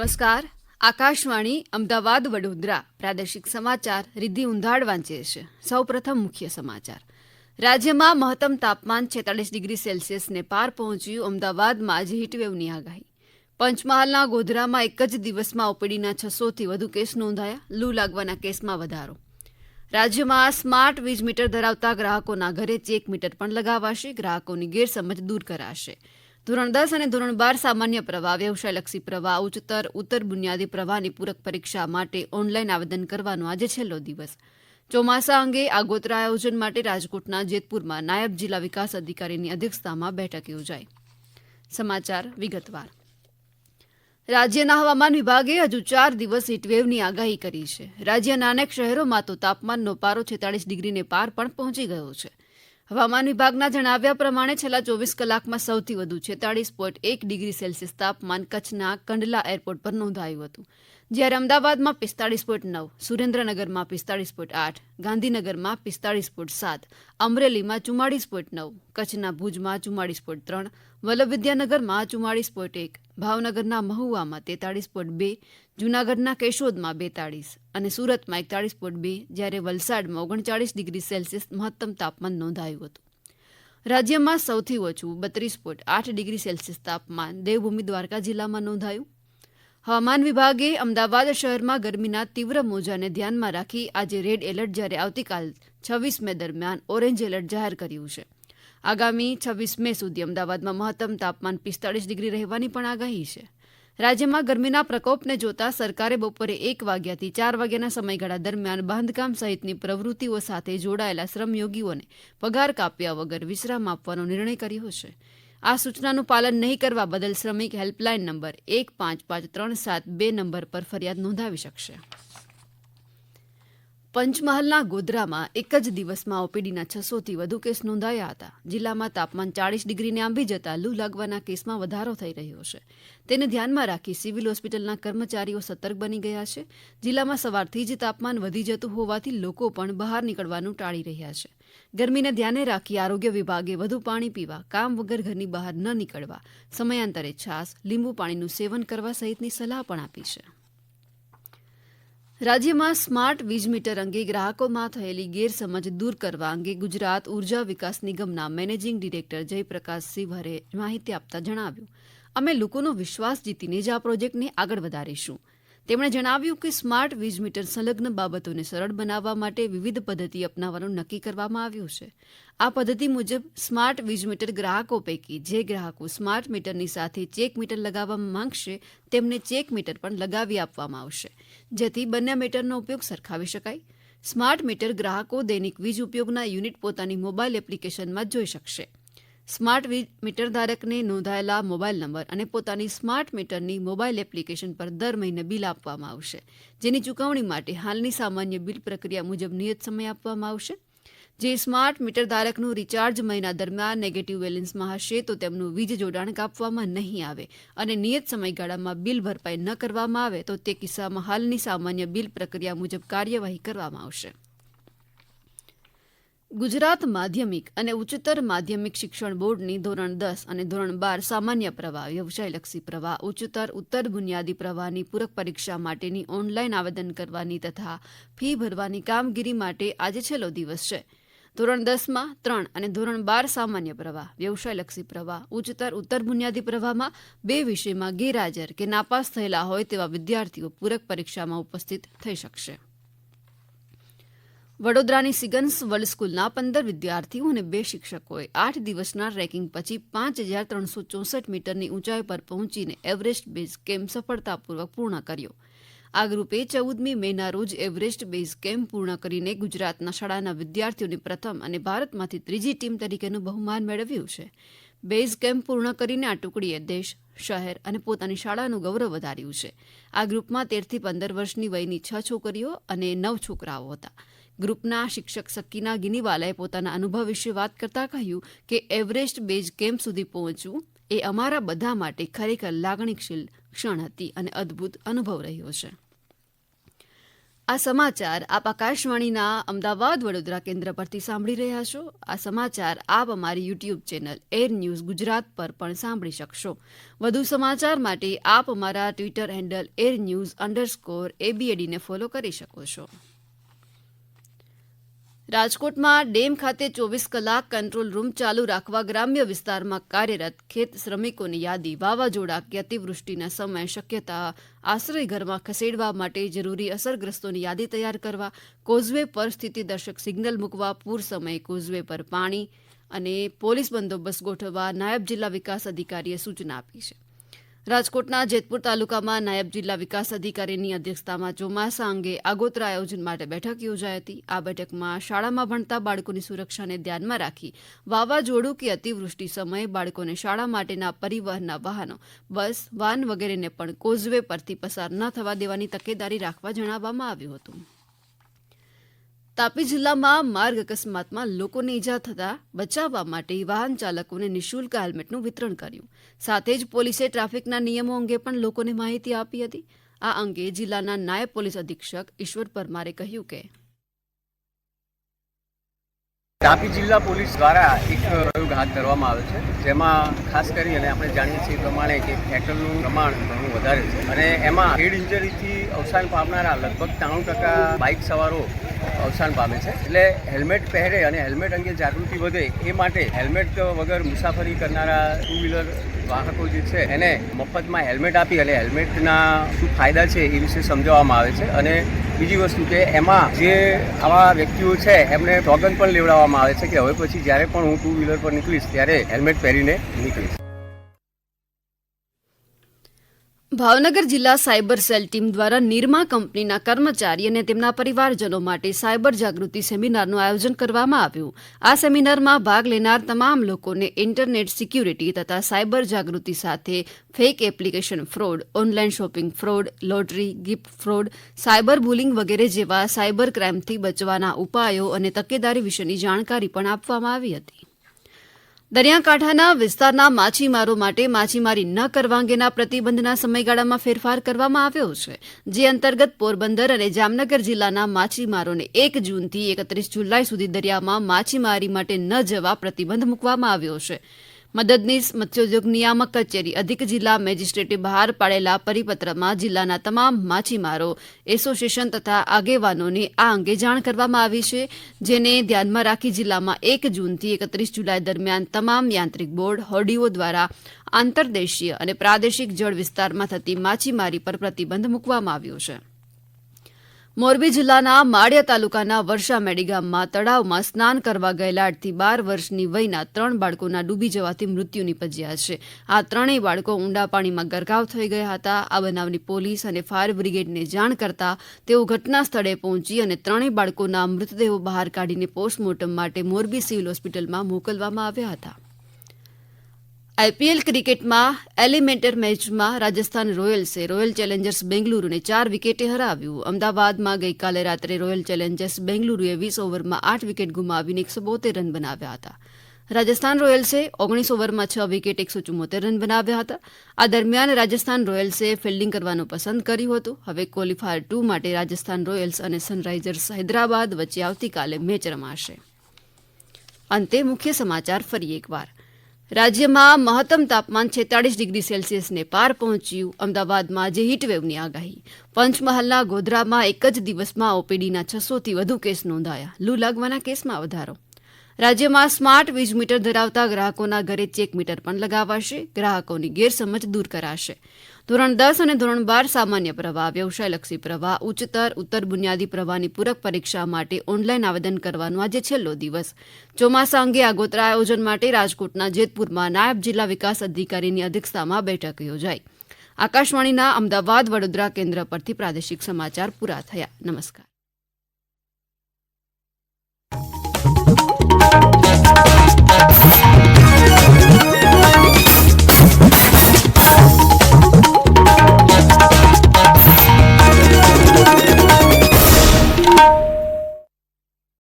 નમસ્કાર. આકાશવાણી અમદાવાદ વડોદરા. પ્રાદેશિક સમાચાર રિદ્ધિ ઉંધાડ વાંચે છે. સૌપ્રથમ મુખ્ય સમાચાર. રાજ્યમાં મહત્તમ તાપમાન છેતાલીસ ડિગ્રી સેલ્સિયસને પાર પહોંચ્યું અમદાવાદમાં આજે હીટવેવની આગાહી. પંચમહાલના ગોધરામાં એક જ દિવસમાં ઓપીડીના છસોથી વધુ કેસ નોંધાયા. લૂ લાગવાના કેસમાં વધારો. રાજ્યમાં સ્માર્ટ વીજ મીટર ધરાવતા ગ્રાહકોના ઘરે ચેક મીટર પણ લગાવાશે. ગ્રાહકોની ગેરસમજ દૂર કરાશે. ધોરણ દસ અને ધોરણ બાર સામાન્ય પ્રવાહ, વ્યવસાયલક્ષી પ્રવાહ, ઉચ્ચતર, ઉત્તર બુનિયાદી પ્રવાહની પૂરક પરીક્ષા માટે ઓનલાઈન આવેદન કરવાનો આજે છેલ્લો દિવસ. ચોમાસા અંગે આગોતરા આયોજન માટે રાજકોટના જેતપુરમાં નાયબ જિલ્લા વિકાસ અધિકારીની અધ્યક્ષતામાં બેઠક યોજાઈ. સમાચાર વિગતવાર. રાજ્યના હવામાન વિભાગે હજુ ચાર દિવસ હીટવેવની આગાહી કરી છે. રાજ્યના અનેક શહેરોમાં તો તાપમાનનો પારો છેતાળીસ ડિગ્રીને પાર પણ પહોંચી ગયો છે. હવામાન વિભાગના જણાવ્યા પ્રમાણે છેલ્લા ચોવીસ કલાકમાં સૌથી વધુ છેતાળીસ પોઈન્ટ એક ડિગ્રી સેલ્સિયસ તાપમાન કચ્છના કંડલા એરપોર્ટ પર નોંધાયું હતું. જ્યારે અમદાવાદમાં પિસ્તાળીસ પોઈન્ટ નવ, સુરેન્દ્રનગરમાં પિસ્તાળીસ પોઈન્ટ આઠ, ગાંધીનગરમાં પિસ્તાળીસ પોઈન્ટ સાત, અમરેલીમાં ચુમ્માળીસ પોઈન્ટ નવ, કચ્છના ભુજમાં ચુમ્માળીસ પોઈન્ટ ત્રણ, વલ્લભવિદ્યાનગરમાં ચુમ્માળીસ પોઈન્ટ એક, ભાવનગરના મહુવામાં તેતાળીસ પોઈન્ટ બે, જૂનાગઢના કેશોદમાં બેતાળીસ અને સુરતમાં એકતાળીસ પોઈન્ટ બે જ્યારે વલસાડમાં ઓગણચાળીસ ડિગ્રી સેલ્સિયસ મહત્તમ તાપમાન નોંધાયું હતું. રાજ્યમાં સૌથી ઓછું બત્રીસ પોઈન્ટ આઠ ડિગ્રી સેલ્સિયસ તાપમાન દેવભૂમિ દ્વારકા જિલ્લામાં નોંધાયું. હવામાન વિભાગે અમદાવાદ શહેરમાં ગરમીના તીવ્ર મોજાને ધ્યાનમાં રાખી આજે રેડ એલર્ટ જ્યારે આવતીકાલ છવ્વીસ મે દરમિયાન ઓરેન્જ એલર્ટ જાહેર કર્યું છે. આગામી છવ્વીસ મે સુધી અમદાવાદમાં મહત્તમ તાપમાન પિસ્તાળીસ ડિગ્રી રહેવાની પણ આગાહી છે. રાજ્યમાં ગરમીના પ્રકોપને જોતા સરકારે બપોરે એક વાગ્યાથી ચાર વાગ્યાના સમયગાળા દરમિયાન બાંધકામ સહિતની પ્રવૃત્તિઓ સાથે જોડાયેલા શ્રમયોગીઓને પગાર કાપ્યા વગર વિશ્રામ આપવાનો નિર્ણય કર્યો છે. આ સૂચનાનું પાલન નહીં કરવા બદલ શ્રમિક હેલ્પલાઇન નંબર એક પાંચ પાંચ ત્રણ સાત બે નંબર પર ફરિયાદ નોંધાવી શકશે. પંચમહાલના ગોધરામાં એક જ દિવસમાં ઓપીડીના છસોથી વધુ કેસ નોંધાયા હતા. જિલ્લામાં તાપમાન ચાળીસ ડિગ્રીને આંબી જતા લૂ લાગવાના કેસમાં વધારો થઈ રહ્યો છે. તેને ધ્યાનમાં રાખી સિવિલ હોસ્પિટલના કર્મચારીઓ સતર્ક બની ગયા છે. જિલ્લામાં સવારથી જ તાપમાન વધી જતું હોવાથી લોકો પણ બહાર નીકળવાનું ટાળી રહ્યા છે. ગરમીને ધ્યાને રાખી આરોગ્ય વિભાગે વધુ પાણી પીવા, કામ વગર ઘરની બહાર ન નીકળવા, સમયાંતરે છાસ લીંબુ પાણીનું સેવન કરવા સહિતની સલાહ પણ આપી છે. રાજ્યમાં સ્માર્ટ વીજ મીટર અંગે ગ્રાહકોમાં થયેલી ગેરસમજ દૂર કરવા અંગે ગુજરાત ઊર્જા વિકાસ નિગમના મેનેજિંગ ડિરેક્ટર જયપ્રકાશ સિંહરે માહિતી આપતા જણાવ્યું, અમે લોકોનો વિશ્વાસ જીતીને જ આ પ્રોજેક્ટને આગળ વધારીશું. તેમણે જણાવ્યું કે સ્માર્ટ વીજ મીટર સંલગ્ન બાબતોને સરળ બનાવવા માટે વિવિધ પદ્ધતિ અપનાવવાનું નક્કી કરવામાં આવ્યું છે. આ પદ્ધતિ મુજબ સ્માર્ટ વીજ મીટર ગ્રાહકો પૈકી જે ગ્રાહકો સ્માર્ટ મીટરની સાથે ચેક મીટર લગાવવા માંગશે, તેમને ચેક મીટર પણ લગાવી આપવામાં આવશે. જેથી બંને મીટરનો ઉપયોગ સરખાવી શકાય. સ્માર્ટ મીટર ગ્રાહકો દૈનિક વીજ ઉપયોગના યુનિટ પોતાની મોબાઈલ એપ્લિકેશનમાં જોઈ શકશે. સ્માર્ટ મીટર ધારકને નોંધાયેલા મોબાઈલ નંબર અને પોતાની સ્માર્ટ મીટરની મોબાઈલ એપ્લિકેશન પર દર મહિને બિલ આપવામાં આવશે. જેની ચૂકવણી માટે હાલની સામાન્ય બિલ પ્રક્રિયા મુજબ નિયત સમય આપવામાં આવશે. જે સ્માર્ટ મીટર ધારકનું રિચાર્જ મહિના દરમિયાન નેગેટિવ બેલેન્સમાં હશે તો તેમનું વીજ જોડાણ કાપવામાં નહીં આવે અને નિયત સમયગાળામાં બિલ ભરપાઈ ન કરવામાં આવે તો તે કિસ્સામાં હાલની સામાન્ય બિલ પ્રક્રિયા મુજબ કાર્યવાહી કરવામાં આવશે. ગુજરાત માધ્યમિક અને ઉચ્ચતર માધ્યમિક શિક્ષણ બોર્ડની ધોરણ દસ અને ધોરણ બાર સામાન્ય પ્રવાહ, વ્યવસાયલક્ષી પ્રવાહ, ઉચ્ચતર, ઉત્તર બુનિયાદી પ્રવાહની પૂરક પરીક્ષા માટેની ઓનલાઈન આવેદન કરવાની તથા ફી ભરવાની કામગીરી માટે આજે છેલ્લો દિવસ છે. ધોરણ દસમાં ત્રણ અને ધોરણ બાર સામાન્ય પ્રવાહ, વ્યવસાયલક્ષી પ્રવાહ, ઉચ્ચતર, ઉત્તર બુનિયાદી પ્રવાહમાં બે વિષયમાં ગેરહાજર કે નાપાસ થયેલા હોય તેવા વિદ્યાર્થીઓ પૂરક પરીક્ષામાં ઉપસ્થિત થઈ શકશે. વડોદરાની સિગન્સ વર્લ્ડ સ્કૂલના પંદર વિદ્યાર્થીઓ અને બે શિક્ષકોએ આઠ દિવસના રેકિંગ પછી પાંચ હજાર ત્રણસો ચોસઠ મીટરની ઊંચાઈ પર પહોંચીને એવરેસ્ટ બેઝ કેમ્પ સફળતાપૂર્વક પૂર્ણ કર્યો. આ ગ્રુપે ચૌદમી મેના રોજ એવરેસ્ટ બેઝ કેમ્પ પૂર્ણ કરીને ગુજરાતના શાળાના વિદ્યાર્થીઓની પ્રથમ અને ભારતમાંથી ત્રીજી ટીમ તરીકેનું બહુમાન મેળવ્યું છે. બેઝ કેમ્પ પૂર્ણ કરીને આ ટુકડીએ દેશ, શહેર અને પોતાની શાળાનું ગૌરવ વધાર્યું છે. આ ગ્રુપમાં તેરથી પંદર વર્ષની વયની છ છોકરીઓ અને નવ છોકરાઓ હતા. ગ્રુપના શિક્ષક સકીના ગિનીવાલાએ પોતાના અનુભવ વિશે વાત કરતા કહ્યું કે એવરેસ્ટ બેઝ કેમ્પ સુધી પહોંચવું એ અમારા બધા માટે ખરેખર લાગણીશીલ ક્ષણ હતી અને અદ્ભુત અનુભવ રહ્યો છે. આ સમાચાર આપ આકાશવાણીના અમદાવાદ વડોદરા કેન્દ્ર પરથી સાંભળી રહ્યા છો. આ સમાચાર આપ અમારી YouTube channel air news Gujarat પર પણ સાંભળી શકશો. વધુ સમાચાર માટે આપ અમારા Twitter handle air news underscore એબીએડીને follow કરી શકો છો. રાજકોટમાં ડેમ ખાતે ચોવીસ કલાક કંટ્રોલ રૂમ ચાલુ રાખવા ગ્રામ્ય વિસ્તારમાં કાર્યરત ખેત શ્રમિકોની યાદી વાવાઝોડા કે અતિવૃષ્ટિના સમયે શક્યતા આશ્રય ઘરમાં ખસેડવા માટે જરૂરી અસરગ્રસ્તોની યાદી તૈયાર કરવા, કોઝવે પર સ્થિતિ દર્શક સિગ્નલ મૂકવા, પૂર સમયે કોઝવે પર પાણી અને પોલીસ બંદોબસ્ત ગોઠવવા નાયબ જિલ્લા વિકાસ અધિકારીએ સૂચના આપી છે. રાજકોટના જેતપુર તાલુકામાં નાયબ જિલ્લા વિકાસ અધિકારીની અધ્યક્ષતામાં ચોમાસા અંગે આગોતરા આયોજન માટે બેઠક યોજાઈ હતી. આ બેઠકમાં શાળામાં ભણતા બાળકોની સુરક્ષાને ધ્યાનમાં રાખી વાવાઝોડું કે અતિવૃષ્ટિ સમયે બાળકોને શાળા માટેના પરિવહનના વાહનો, બસ, વાન વગેરેને પણ કોઝવે પરથી પસાર ન થવા દેવાની તકેદારી રાખવા જણાવવામાં આવ્યું હતું. તાપી જિલ્લામાં માર્ગ અકસ્માતમાં લોકોને ઈજા થતા બચાવવા માટે વાહન ચાલકોને નિઃશુલ્ક હેલ્મેટનું વિતરણ કર્યું. સાથે જ પોલીસે ટ્રાફિકના નિયમો અંગે પણ લોકોને માહિતી આપી હતી. આ અંગે જિલ્લાના નાયબ પોલીસ અધિક્ષક ઈશ્વર પરમારે કહ્યું કે તાપી જિલ્લા પોલીસ દ્વારા એક પ્રયોગ હાથ ધરવામાં આવે છે. જેમાં ખાસ કરી અને આપણે જાણીએ છીએ પ્રમાણે કે ફેટલનું પ્રમાણ ઘણું વધારે છે. અને એમાં હેડ ઇન્જરીથી અવસાન પામનારા લગભગ ત્રાણું ટકા બાઇક સવારો અવસાન પામે છે. એટલે હેલ્મેટ પહેરે અને હેલ્મેટ અંગે જાગૃતિ વધે એ માટે હેલ્મેટ વગર મુસાફરી કરનારા ટુ વ્હીલર વાહકો જે છે, એને મફતમાં હેલ્મેટ આપી અને હેલ્મેટના શું ફાયદા છે એ વિશે સમજાવવામાં આવે છે. અને બીજી વસ્તુ કે એમાં જે આવા વ્યક્તિઓ છે, એમને સોગંદ પણ લેવડાવવામાં આવે છે કે હવે પછી જ્યારે પણ હું ટુ વ્હીલર પર નીકળીશ, ત્યારે હેલ્મેટ પહેરીને નીકળીશ. ભાવનગર જિલ્લા સાયબર સેલ ટીમ દ્વારા નિરમા કંપનીના કર્મચારી અને તેમના પરિવારજનો માટે સાયબર જાગૃતિ સેમિનારનું આયોજન કરવામાં આવ્યું. આ સેમિનારમાં ભાગ લેનાર તમામ લોકોને ઇન્ટરનેટ સિક્યુરિટી તથા સાયબર જાગૃતિ સાથે fake application fraud, online shopping fraud, lottery, gift fraud, cyber bullying વગેરે જેવા સાયબર ક્રાઇમથી બચવાના ઉપાયો અને તકેદારી વિશેની જાણકારી પણ આપવામાં આવી હતી. દરિયાકાંઠાના વિસ્તારના માછીમારો માટે માછીમારી ન કરવા અંગેના પ્રતિબંધના સમયગાળામાં ફેરફાર કરવામાં આવ્યો છે, જે અંતર્ગત પોરબંદર અને જામનગર જિલ્લાના માછીમારોને એક જૂનથી એકત્રીસ જુલાઈ સુધી દરિયામાં માછીમારી માટે ન જવા પ્રતિબંધ મૂકવામાં આવ્યો છે. મદદનીશ મત્સ્યોદ્યોગ નિયામક કચેરી અધિક જિલ્લા મેજિસ્ટ્રેટે બહાર પાડેલા પરિપત્રમાં જિલ્લાના તમામ માછીમારો, એસોસિએશન તથા આગેવાનોને આ અંગે જાણ કરવામાં આવી છે, જેને ધ્યાનમાં રાખી જિલ્લામાં એક જૂનથી એકત્રીસ જુલાઈ દરમિયાન તમામ યાંત્રિક બોર્ડ હોડીઓ દ્વારા આંતરદેશીય અને પ્રાદેશિક જળ વિસ્તારમાં થતી માછીમારી પર પ્રતિબંધ મૂકવામાં આવ્યો છે. મોરબી જિલ્લાના માળિયા તાલુકાના વર્ષા મેડીગામમાં તળાવમાં સ્નાન કરવા ગયેલા આઠથી બાર વર્ષની વયના ત્રણ બાળકોના ડૂબી જવાથી મૃત્યુ નીપજ્યા છે. આ ત્રણેય બાળકો ઊંડા પાણીમાં ગરકાવ થઈ ગયા હતા. આ બનાવની પોલીસ અને ફાયર બ્રિગેડને જાણ કરતા તેઓ ઘટના સ્થળે પહોંચી અને ત્રણેય બાળકોના મૃતદેહો બહાર કાઢીને પોસ્ટમોર્ટમ માટે મોરબી સિવિલ હોસ્પિટલમાં મોકલવામાં આવ્યા હતા. આઈપીએલ ક્રિકેટમાં એલિમેન્ટર મેચમાં રાજસ્થાન રોયલ્સે રોયલ ચેલેન્જર્સ બેંગલુરુને ચાર વિકેટે હરાવ્યું. અમદાવાદમાં ગઈકાલે રાત્રે રોયલ ચેલેન્જર્સ બેંગલુરુએ વીસ ઓવરમાં આઠ વિકેટ ગુમાવીને એકસો બોતેર રન બનાવ્યા હતા. રાજસ્થાન રોયલ્સે ઓગણીસ ઓવરમાં છ વિકેટ, એકસો ચુમ્મોતેર રન બનાવ્યા હતા. આ દરમિયાન રાજસ્થાન રોયલ્સે ફિલ્ડિંગ કરવાનું પસંદ કર્યું હતું. હવે ક્વોલિફાયર ટુ માટે રાજસ્થાન રોયલ્સ અને સનરાઇઝર્સ હૈદરાબાદ વચ્ચે આવતીકાલે મેચ રમાશે. અંતે મુખ્ય સમાચાર ફરી એકવાર. રાજ્યમાં મહત્તમ તાપમાન છેતાળીસ ડિગ્રી સેલ્સિયસને પાર પહોંચ્યું. અમદાવાદમાં આજે હીટવેવની આગાહી. પંચમહાલના ગોધરામાં એક જ દિવસમાં ઓપીડીના છસોથી વધુ કેસ નોંધાયા. લૂ લાગવાના કેસમાં વધારો. રાજ્યમાં સ્માર્ટ વીજ મીટર ધરાવતા ગ્રાહકોના ઘરે ચેક મીટર પણ લગાવાશે. ગ્રાહકોની ગેરસમજ દૂર કરાશે. ધોરણ દસ અને ધોરણ બાર સામાન્ય પ્રવાહ, વ્યવસાયલક્ષી પ્રવાહ, ઉચ્ચતર, ઉત્તર બુનિયાદી પ્રવાહની પૂરક પરીક્ષા માટે ઓનલાઈન આવેદન કરવાનો આજે છેલ્લો દિવસ. ચોમાસા અંગે આગોતરા આયોજન માટે રાજકોટના જેતપુરમાં નાયબ જિલ્લા વિકાસ અધિકારીની અધ્યક્ષતામાં બેઠક યોજાઈ. આકાશવાણીના અમદાવાદ વડોદરા કેન્દ્ર પરથી પ્રાદેશિક સમાચાર પૂરા થયા. નમસ્કાર.